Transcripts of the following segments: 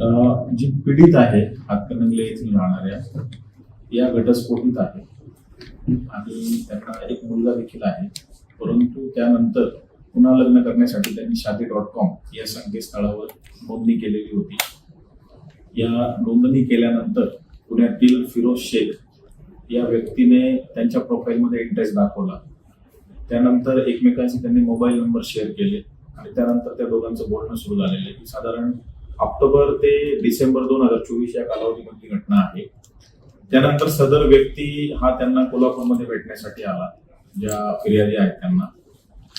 जी पीडित आहे हातकणंगले येथील राहणाऱ्या या घटस्फोटीत आहे आणि त्यांना एक मुलगा देखील आहे. परंतु त्यानंतर पुन्हा लग्न करण्यासाठी त्यांनी शादी डॉट कॉम या संकेतस्थळावर नोंदणी केलेली होती. या नोंदणी केल्यानंतर पुण्यातील फिरोज शेख या व्यक्तीने त्यांच्या प्रोफाईलमध्ये इंटरेस्ट दाखवला. त्यानंतर एकमेकांशी त्यांनी मोबाईल नंबर शेअर केले आणि त्यानंतर त्या दोघांचं बोलणं सुरू झालेलं आहे. साधारण ऑक्टोबर ते डिसेंबर दोन हजार चोवीस या कालावधीमधली घटना आहे. त्यानंतर सदर व्यक्ती हा त्यांना कोल्हापूरमध्ये भेटण्यासाठी आला ज्या फिर्यादी आहेत त्यांना.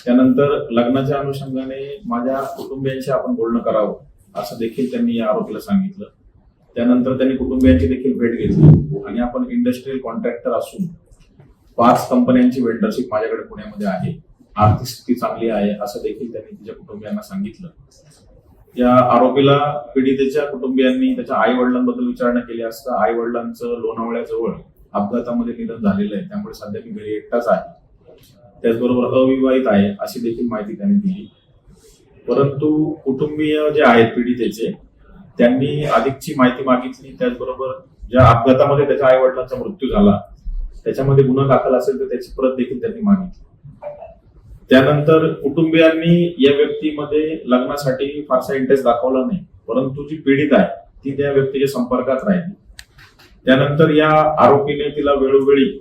त्यानंतर लग्नाच्या अनुषंगाने माझ्या कुटुंबियांशी आपण बोलणं करावं असं देखील त्यांनी या आरोपीला सांगितलं. त्यानंतर त्यांनी कुटुंबियांची देखील भेट घेतली आणि आपण इंडस्ट्रीयल कॉन्ट्रॅक्टर असून पाच कंपन्यांची वेंडरशिप माझ्याकडे पुण्यामध्ये आहे. आर्थिक स्थिती चांगली आहे असं देखील त्यांनी तिच्या कुटुंबियांना सांगितलं. या आरोपीला पीडितेच्या कुटुंबियांनी त्याच्या आई वडिलांबद्दल विचारणा केली असता आई वडिलांचं लोणावळ्याजवळ अपघातामध्ये निधन झालेलं आहे. त्यामुळे सध्या मी घरी एकटाच आहे. त्याचबरोबर अविवाहित आहे अशी देखील माहिती त्यांनी दिली. परंतु कुटुंबीय जे आहेत पीडितेचे त्यांनी अधिकची माहिती मागितली. त्याचबरोबर ज्या अपघातामध्ये त्याच्या आई वडिलांचा मृत्यू झाला त्याच्यामध्ये गुन्हा दाखल असेल तर त्याची प्रत देखील त्यांनी मागितली. त्यानंतर कुटुंबियांनी या व्यक्तीमध्ये लग्नासाठी फारसा इंटरेस्ट दाखवला नाही. परंतु जी पीडित आहे ती त्या व्यक्तीच्या संपर्कात राहिली. त्यानंतर या आरोपीने तिला वेळोवेळी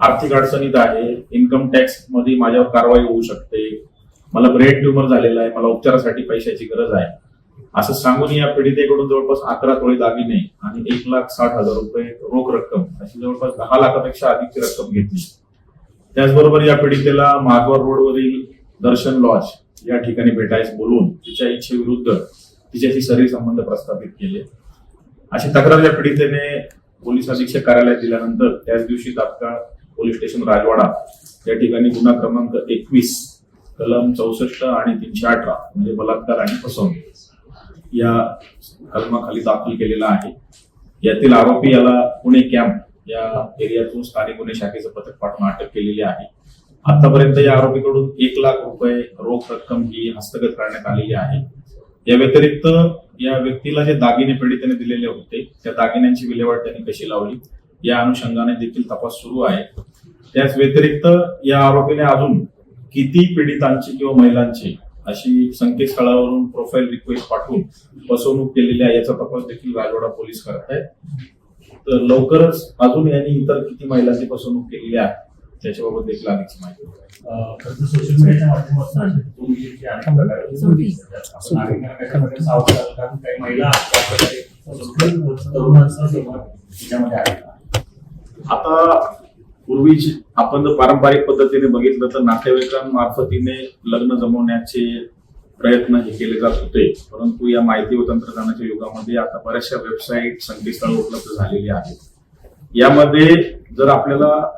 आर्थिक अडचणीत आहे. इन्कम टॅक्समध्ये माझ्यावर कारवाई होऊ शकते. मला ब्रेन ट्युमर झालेला आहे. मला उपचारासाठी पैशाची गरज आहे. असं सांगून या पीडितेकडून जवळपास अकरा तोळे दागिने आणि एक लाख साठ हजार रुपये रोख रक्कम अशी जवळपास दहा लाखापेक्षा अधिकची रक्कम घेतली. त्याचबरोबर या पीडितेला महाद्वार रोडवरील दर्शन लॉज या ठिकाणी भेटायस बोलून तिच्या इच्छेविरुद्ध तिच्याशी शरीर संबंध प्रस्थापित केले. अशी तक्रार या पीडितेने पोलीस अधीक्षक कार्यालयात दिल्यानंतर त्याच दिवशी तात्काळ पोलीस स्टेशन राजवाडा या ठिकाणी गुन्हा क्रमांक एकवीस कलम चौसष्ट आणि तीनशे अठरा म्हणजे बलात्कार आणि फसवणूक या कलमाखाली दाखल केलेला आहे. यातील आरोपी याला पुणे कॅम्प या एरियातून स्थानिक गुन्हे शाखेचं पथक पाठवून अटक केलेली आहे. आतापर्यंत या आरोपीकडून एक लाख रुपये रोख रक्कम ही हस्तगत करण्यात आलेली आहे. या व्यतिरिक्त या व्यक्तीला जे दागिने पीडितेने दिलेले होते त्या दागिन्यांची विल्हेवाट त्यांनी कशी लावली या अनुषंगाने देखील तपास सुरू आहे. त्याच व्यतिरिक्त या आरोपीने अजून किती पीडितांची किंवा महिलांची अशी संकेतस्थळावरून प्रोफाईल रिक्वेस्ट पाठवून फसवणूक केलेली आहे याचा तपास देखील राजवाडा पोलीस करत आहेत. तर लवकरच अजून यांनी इतर किती महिलांची फसवणूक केलेली आहे त्याच्याबाबत देखील अधिकची माहिती सोशल मीडियाच्या माध्यमातून असे तुम्ही जे अनेक प्रकारे आपण नागरिकांना त्याच्यामध्ये सावध राहाल, कारण काही महिला त्या प्रकारे फसवणूक होत- तरुणांचा सहभाग त्याच्यामध्ये आहे. आता पूर्वी आपण जर पारंपरिक पद्धतीने बघितलं तर नातेवाईकांमार्फतीने लग्न जमवण्याचे प्रयत्न हे केले जात होते. परंतु या माहिती व तंत्रज्ञानाच्या युगामध्ये आता बऱ्याचशा वेबसाईट संकेतस्थळ उपलब्ध झालेली आहेत. यामध्ये जर आपल्याला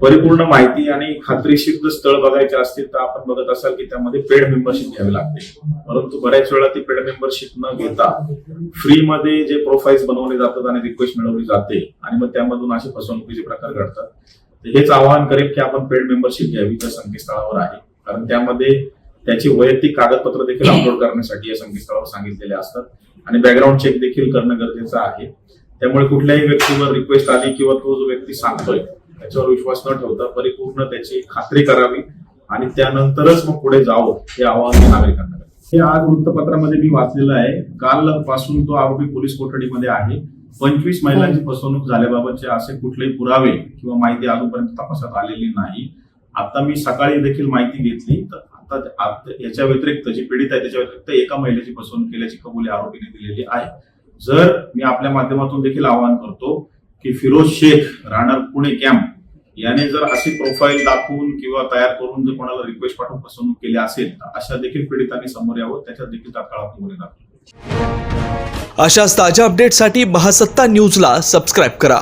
परिपूर्ण माहिती आणि खात्रीशीर स्थळ बघायचे असतील तर आपण बघत असाल की त्यामध्ये पेड मेंबरशिप घ्यावी लागते. परंतु बऱ्याच वेळा ती पेड मेंबरशिप न घेता फ्रीमध्ये जे प्रोफाईल्स बनवले जातात आणि रिक्वेस्ट मिळवली जाते आणि मग त्यामधून असे फसवणुकीचे प्रकार घडतात. हेच आवाहन करेल की आपण पेड मेंबरशिप घ्यावी त्या संकेतस्थळावर आहे. कारण त्यामध्ये त्याची वैयक्तिक कागदपत्र देखील अपलोड करण्यासाठी या संकेतस्थळावर सांगितलेले असतात. आणि बॅकग्राऊंड चेक देखील करणं गरजेचं आहे. त्यामुळे कुठल्याही व्यक्तीवर रिक्वेस्ट आली किंवा तो जो व्यक्ती सांगतोय त्याच्यावर विश्वास न ठेवता परिपूर्ण त्याची खात्री करावी आणि त्यानंतरच मग पुढे जावं हे आवाहन नागरिकांना करतो. हे आज वृत्तपत्रामध्ये मी वाचलेलं आहे. काल पासून तो आरोपी पोलीस कोठडीमध्ये आहे. पंचवीस महिलांची फसवणूक झाल्याबाबतचे असे कुठलेही पुरावे किंवा माहिती अजूनपर्यंत तपासात आलेली नाही. आता मी सकाळी देखील माहिती घेतली. तर आता याच्या व्यतिरिक्त जी पीडित आहे त्याच्या व्यतिरिक्त एका महिलेची फसवणूक केल्याची कबुली आरोपीने दिलेली आहे. जर मी आपल्या माध्यमातून देखील आवाहन करतो की फिरोज शेख राहणार पुणे कॅम्प याने जर अशी प्रोफाईल दाखवून किंवा तयार करून जर कोणाला रिक्वेस्ट पाठवून फसवणूक केली असेल तर अशा देखील पीडितांनी समोर यावं त्याच्यात देखील तात्काळ आपण गुन्हे दाखल अशाच ताज्या अपडेटसाठी महासत्ता न्यूजला सबस्क्राईब करा.